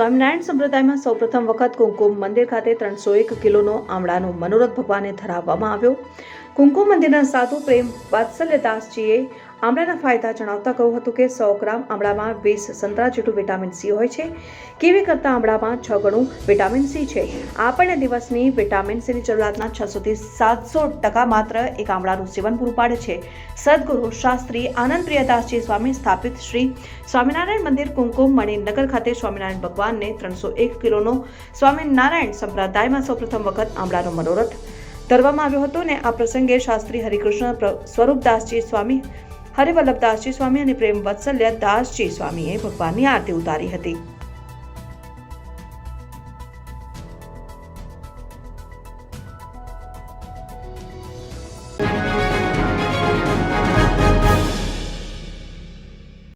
સ્વામિનારાયણ સંપ્રદાયમાં સૌપ્રથમ વખત કુંકુમ મંદિર ખાતે ત્રણસો એક કિલોનો આમળાનો મનોરથ ભગવાને ધરાવવામાં આવ્યો. કુમકુમ મંદિરના સાધુ પ્રેમ વાત્સલ્યદાસજીએ આમળાના ફાયદા જણાવતા કહ્યું હતું કે સો ગ્રામ આમળામાં વીસ સંતરા જેટલું વિટામિન સી હોય છે. કેવી કરતાં આમળામાં છ ગણું વિટામિન સી છે? આપણને દિવસની વિટામિન સીની જરૂરિયાતના છસોથી સાતસો ટકા માત્ર એક આમળાનું સેવન પૂરું પાડે છે. સદગુરુ શાસ્ત્રી આનંદ પ્રિયદાસજી સ્વામી સ્થાપિત શ્રી સ્વામિનારાયણ મંદિર કુમકુમ મણિનગર ખાતે સ્વામિનારાયણ ભગવાનને ત્રણસો એક કિલોનો સ્વામિનારાયણ સંપ્રદાયમાં સૌપ્રથમ વખત આમળાનો મનોરથ ધરવામાં આવ્યો હતો ને આ પ્રસંગે શાસ્ત્રી હરિકૃષ્ણ સ્વરૂપદાસજી સ્વામી હરિવલ્લભદાસજી સ્વામી અને પ્રેમ વત્સલ્ય દાસજી સ્વામીએ ભગવાનની આરતી ઉતારી હતી.